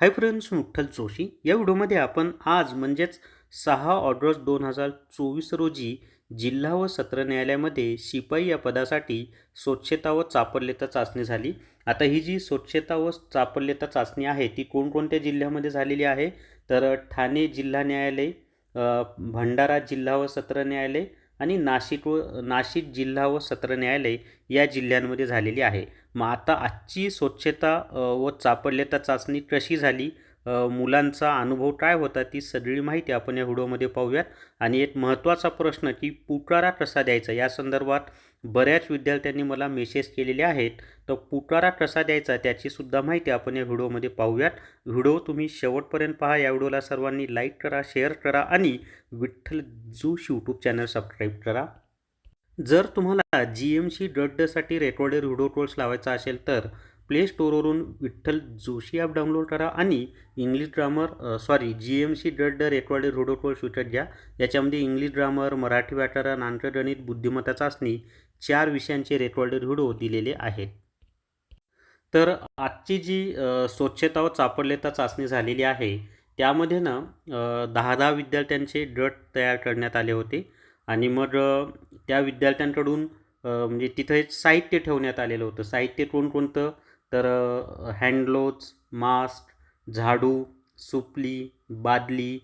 Hi friends मुठ्ठल Joshi या व्हिडिओमध्ये आपण आज म्हणजेच सहा ऑगस्ट दोन हजार चोवीस रोजी जिल्हा व सत्र न्यायालयामध्ये शिपाई या पदासाठी स्वच्छता व चापल्यता चाचणी झाली. आता ही जी स्वच्छता व चापल्यता चाचणी आहे ती कोणकोणत्या जिल्ह्यामध्ये झालेली आहे? तर ठाणे जिल्हा न्यायालय भंडारा जिल्हा व सत्र न्यायालय आणि नाशिक व नाशिक जिल्हा व सत्र न्यायालय या जिल्ह्यांमध्ये झालेली आहे. मग आता आजची स्वच्छता व चापल्यता चाचणी कशी झाली? मुलांचा अनुभव काय होता? ती सगळी माहिती आपण या व्हिडिओमध्ये पाहूयात. आणि एक महत्त्वाचा प्रश्न की पुकारा कसा द्यायचा? या संदर्भात बऱ्याच विद्यार्थ्यांनी मला मेसेज केलेले आहेत. तर पुकारा कसा द्यायचा त्याचीसुद्धा माहिती आपण या व्हिडिओमध्ये पाहूयात. व्हिडिओ तुम्ही शेवटपर्यंत पहा. या व्हिडिओला सर्वांनी लाईक करा शेअर करा आणि विठ्ठल जोश यूट्यूब चॅनल सबस्क्राईब करा. जर तुम्हाला जी एम सी डसाठी रेकॉर्डेड व्हिडिओ कोर्स लावायचा असेल तर प्ले स्टोअरवरून विठ्ठल जोशी ॲप डाउनलोड करा आणि English grammar sorry G M C dot the recorded रोडोटवर कोर्स विकत घ्या. याच्यामध्ये इंग्लिश ग्रामर मराठी व्याकरण आंतरगणित बुद्धिमत्ता चाचणी चार विषयांचे रेकॉर्डेड व्हिडिओ दिलेले आहेत. तर आजची जी स्वच्छता व चापडलेता चाचणी झालेली आहे त्यामध्ये ना दहा दहा विद्यार्थ्यांचे गट तयार करण्यात आले होते आणि मग त्या विद्यार्थ्यांकडून म्हणजे तिथं साहित्य ठेवण्यात आलेलं होतं. साहित्य कोणकोणतं? तर हँडग्लोव्ज मास्क झाडू सुपली बादली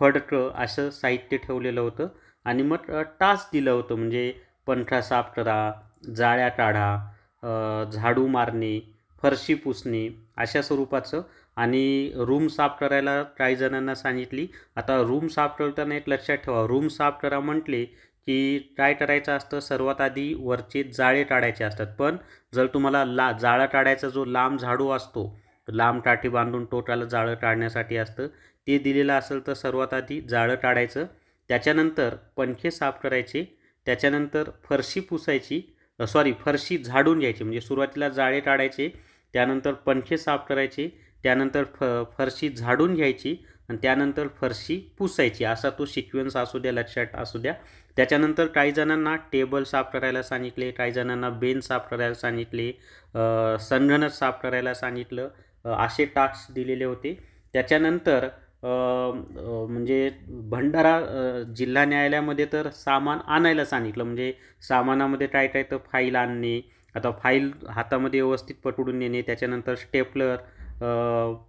फडकं असं साहित्य ठेवलेलं होतं. आणि मग टास्क दिलं होतं. म्हणजे पंठा साफ करा जाळ्या काढा झाडू मारणे फरशी पुसणे अशा स्वरूपाचं. आणि रूम साफ करायला काही जणांना सांगितली. आता रूम साफ करताना एक लक्षात ठेवा. रूम साफ करा म्हटले की काय करायचं असतं? सर्वात आधी वरचे जाळे टाळायचे असतात. पण जर तुम्हाला ला जाळा काढायचा जो लांब झाडू असतो लांब काठी बांधून टोटाला जाळं टाळण्यासाठी असतं ते दिलेलं असेल तर सर्वात आधी जाळं टाळायचं. त्याच्यानंतर पंखे साफ करायचे. त्याच्यानंतर फरशी पुसायची. सॉरी फरशी झाडून घ्यायची. म्हणजे सुरुवातीला जाळे टाळायचे. त्यानंतर पंखे साफ करायचे. त्यानंतर फ फरशी झाडून घ्यायची. आणि त्यानंतर फरशी पुसायची. असा तो सिक्वेन्स असू द्या लक्षात असू द्या. त्याच्यानंतर काही जणांना टेबल साफ करायला सांगितले काही जणांना बेन साफ करायला सांगितले संगणक साफ करायला सांगितलं असे टास्क दिलेले होते. त्याच्यानंतर म्हणजे भंडारा जिल्हा न्यायालयामध्ये तर सामान आणायला सांगितलं. म्हणजे सामानामध्ये काय काय तर फाईल आणणे आता फाईल हातामध्ये व्यवस्थित पकडून नेणे त्याच्यानंतर स्टेपलर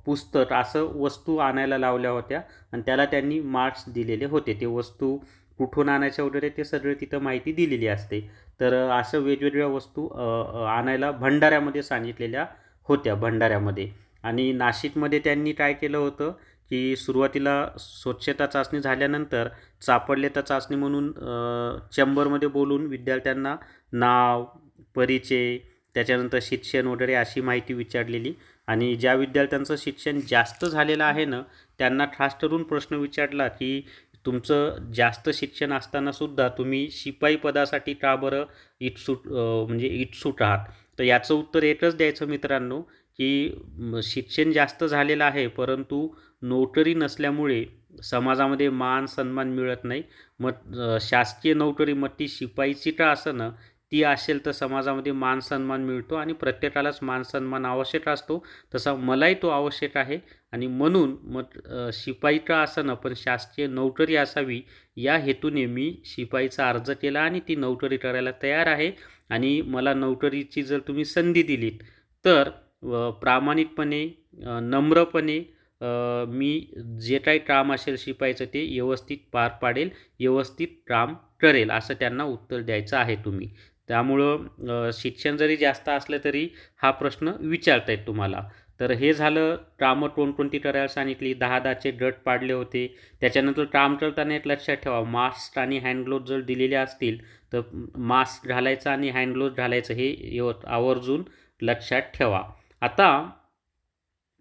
पुस्तक असं वस्तू आणायला लावल्या होत्या आणि त्याला त्यांनी मार्क्स दिलेले होते. ते वस्तू कुठून आणायच्या वगैरे ते सगळे तिथं माहिती दिलेली असते. तर असं वेगवेगळ्या वस्तू आणायला भंडाऱ्यामध्ये सांगितलेल्या होत्या भंडाऱ्यामध्ये. आणि नाशिकमध्ये त्यांनी काय केलं होतं की सुरुवातीला स्वच्छता चाचणी झाल्यानंतर चापडलेता चाचणी म्हणून चेंबरमध्ये बोलून विद्यार्थ्यांना नाव परिचय त्याच्यानंतर शिक्षण वगैरे अशी माहिती विचारलेली. आणि ज्या विद्यार्थ्यांचं शिक्षण जास्त झालेलं आहे ना त्यांना खास करून प्रश्न विचारला की तुमचं जास्त शिक्षण असतानासुद्धा तुम्ही शिपाई पदासाठी का बरं इच्छुक म्हणजे इटसूट आहात? तर याचं उत्तर एकच द्यायचं मित्रांनो की शिक्षण जास्त झालेलं आहे परंतु नोकरी नसल्यामुळे समाजामध्ये मान सन्मान मिळत नाही. मग शासकीय नोकरी मग ती शिपाईची का असं ना ती असेल तर समाजामध्ये मान सन्मान मिळतो आणि प्रत्येकालाच मान सन्मान आवश्यक असतो. तसा मलाही तो आवश्यक आहे. आणि म्हणून मग शिपाई का असं पण शासकीय नोकरी असावी या हेतूने मी शिपाईचा अर्ज केला आणि ती नोकरी करायला तयार आहे. आणि मला नोकरीची जर तुम्ही संधी दिलीत तर प्रामाणिकपणे नम्रपणे मी जे काही काम असेल शिपायचं ते व्यवस्थित पार पाडेल व्यवस्थित काम करेल असं त्यांना उत्तर द्यायचं आहे तुम्ही. त्यामुळं शिक्षण जरी जास्त असलं तरी हा प्रश्न विचारता येत तुम्हाला. तर हे झालं कामं कोणकोणती करायला सांगितली दहा दहाचे गट पाडले होते. त्याच्यानंतर काम करताना एक लक्षात ठेवा मास्क आणि हँडग्लोव जर दिलेले असतील तर मास्क घालायचं आणि हँडग्लोव घालायचं हे आवर्जून लक्षात ठेवा. आता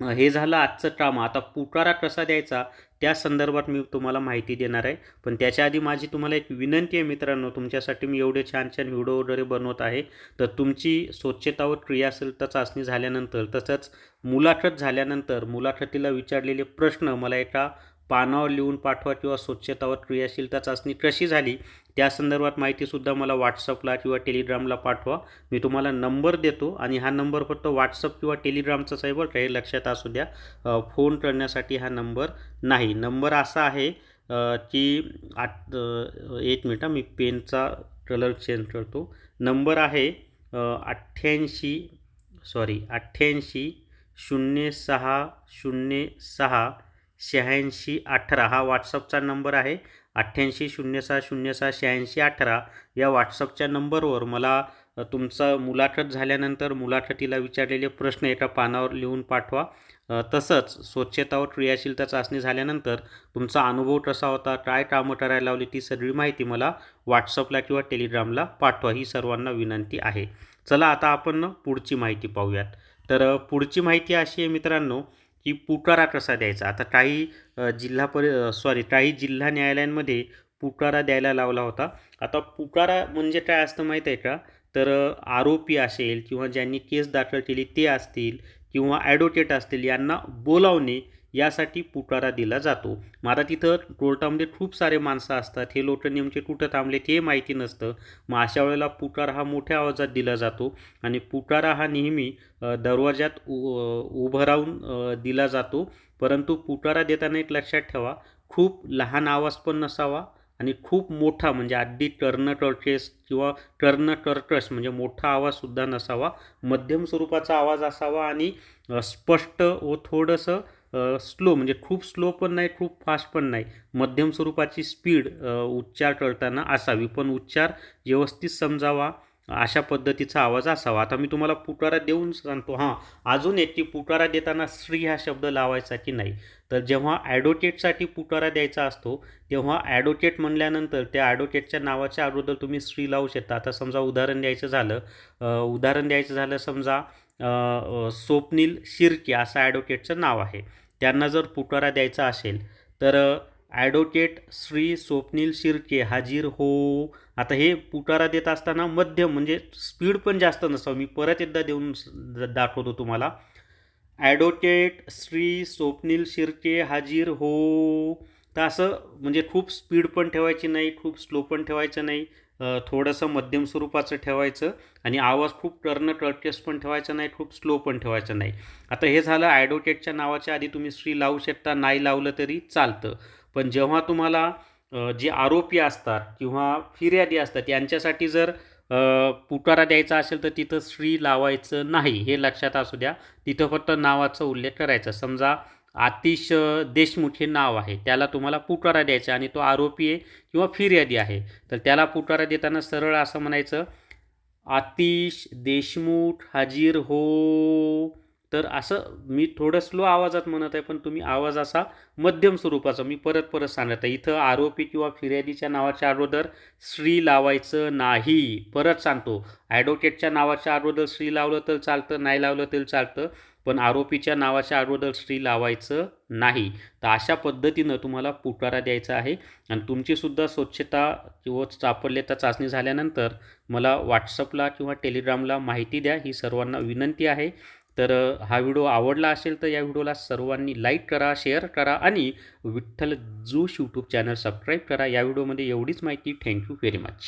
हे झालं आजचं काम आता पुकारा कसा द्यायचा? त्या संदर्भात मी तुम्हाला माहिती देणार आहे. पण त्याच्या आधी माझी तुम्हाला एक विनंती आहे मित्रांनो तुमच्यासाठी मी एवढे छान छान व्हिडिओ वगैरे बनवत आहे. तर तुमची स्वच्छता व क्रियाशीलता चाचणी झाल्यानंतर तसंच मुलाखत झाल्यानंतर मुलाखतीला विचारलेले प्रश्न मला एका पानावर लिहून पाठवा किंवा स्वच्छतावर क्रियाशीलता चाचणी कशी झाली त्या संदर्भात माहितीसुद्धा मला व्हॉट्सअपला किंवा टेलिग्रामला पाठवा. मी तुम्हाला नंबर देतो आणि हा नंबर फक्त व्हॉट्सअप किंवा टेलिग्रामचाच आहे बरं हे लक्षात असू द्या. फोन करण्यासाठी हा नंबर नाही. नंबर असा आहे की आठ एक मिनिट मी पेनचा कलर चेंज करतो. नंबर आहे अठ्ठ्याऐंशी सॉरी अठ्ठ्याऐंशी शून्य सहा शून्य सहा शहाऐंशी अठरा हा व्हॉट्सअपचा नंबर आहे. अठ्ठ्याऐंशी शून्य सहा शून्य सहा शहाऐंशी अठरा या व्हॉट्सअपच्या नंबरवर मला तुमचं तुमचा मुलाखत झाल्यानंतर मुलाखतीला विचारलेले प्रश्न एका पानावर लिहून पाठवा. तसंच स्वच्छता व क्रियाशीलता चाचणी झाल्यानंतर तुमचा अनुभव कसा होता काय कामं करायला लावली ती सगळी माहिती मला व्हॉट्सअपला किंवा टेलिग्रामला पाठवा ही सर्वांना विनंती आहे. चला आता आपण पुढची माहिती पाहूयात. तर पुढची माहिती अशी आहे मित्रांनो की पुकारा कसा द्यायचा? आता काही जिल्हा परि सॉरी काही जिल्हा न्यायालयांमध्ये पुकारा द्यायला लावला होता. आता पुकारा म्हणजे काय असतं माहीत आहे का? तर आरोपी असेल किंवा ज्यांनी केस दाखल केली ते असतील किंवा ॲडव्होकेट असतील यांना बोलावणे यासाठी पुकारा दिला जातो. मला तिथं कोर्टामध्ये खूप सारे माणसं असतात. हे लोक नेमके कुठं थांबले ते माहिती नसतं. मग अशा वेळेला पुकार हा मोठ्या आवाजात दिला जातो आणि पुकारा हा नेहमी दरवाजात उ उभं राहून दिला जातो. परंतु पुकारा देताना एक लक्षात ठेवा खूप लहान आवाज पण नसावा आणि खूप मोठा म्हणजे अगदी टर्न टर्केस किंवा टर्न टर्कस म्हणजे मोठा आवाजसुद्धा नसावा. मध्यम स्वरूपाचा आवाज असावा आणि स्पष्ट व थोडंसं स्लो म्हणजे खूप स्लो पण नाही खूप फास्ट पण नाही. मध्यम स्वरूपाची स्पीड उच्चार करताना असावी. पण उच्चार व्यवस्थित समजावा अशा पद्धतीचा आवाज असावा. आता मी तुम्हाला पुकारा देऊन सांगतो हां अजून एक की पुकारा देताना स्त्री हा शब्द लावायचा की नाही? तर जेव्हा ॲडव्होकेटसाठी पुकारा द्यायचा असतो तेव्हा ॲडव्होकेट म्हणल्यानंतर त्या ॲडव्होकेटच्या नावाच्या अगोदर तुम्ही स्त्री लावू शकता. आता समजा उदाहरण द्यायचं झालं उदाहरण द्यायचं झालं समजा स्वप्नील शिर्के असं ॲडव्होकेटचं नाव आहे. त्यांना जर पुकारा द्यायचा असेल तर ॲडव्होकेट श्री स्वप्नील शिर्के हाजीर हो. आता हे पुकारा देत असताना मध्यम म्हणजे स्पीड पण जास्त नसावं. मी परत एकदा देऊन दाखवतो तुम्हाला. ॲडव्होकेट श्री स्वप्नील शिर्के हाजीर हो. तर असं म्हणजे खूप स्पीड पण ठेवायची नाही खूप स्लो पण ठेवायचं नाही. थोडंसं मध्यम स्वरूपाचं ठेवायचं आणि आवाज खूप टर्न टर्केस पण ठेवायचा नाही खूप स्लो पण ठेवायचा नाही. आता हे झालं ॲडव्होकेटच्या नावाच्या आधी तुम्ही श्री लावू शकता नाही लावलं तरी चालतं. पण जेव्हा तुम्हाला जे आरोपी असतात किंवा फिर्यादी असतात यांच्यासाठी जर पुटारा पुकारा द्यायचा असेल तर तिथं श्री लावायचं नाही हे लक्षात असू द्या. तिथं फक्त नावाचा उल्लेख करायचा. समजा आतिश देशमुख हे नाव आहे. त्याला तुम्हाला पुकारा द्यायचा आणि तो आरोपी आहे किंवा फिर्यादी आहे. तर त्याला पुकारा देताना सरळ असं म्हणायचं आतिश देशमुख हाजीर हो. तर असं मी थोडं स्लो आवाजात म्हणत आहे पण तुम्ही आवाज असा मध्यम स्वरूपाचा मी परत परत सांगत आहे. इथं आरोपी किंवा फिर्यादीच्या नावाच्या अगोदर श्री लावायचं नाही परत सांगतो. ॲडव्होकेटच्या नावाच्या अगोदर श्री लावलं तर चालतं नाही लावलं तरी चालतं. पण आरोपीच्या नावाच्या अगोदर श्री लावायचं नाही. तर अशा पद्धतीनं तुम्हाला पुकारा द्यायचा आहे. आणि तुमचीसुद्धा स्वच्छता किंवा चापल्यता चाचणी झाल्यानंतर मला व्हॉट्सअपला किंवा टेलिग्रामला माहिती द्या. ही सर्वांना विनंती आहे. तर हा व्हिडिओ आवडला असेल तर या व्हिडिओला सर्वांनी लाईक करा शेअर करा आणि विठ्ठल जूश यूट्यूब चॅनल सबस्क्राईब करा. या व्हिडिओमध्ये एवढीच माहिती. Thank you very much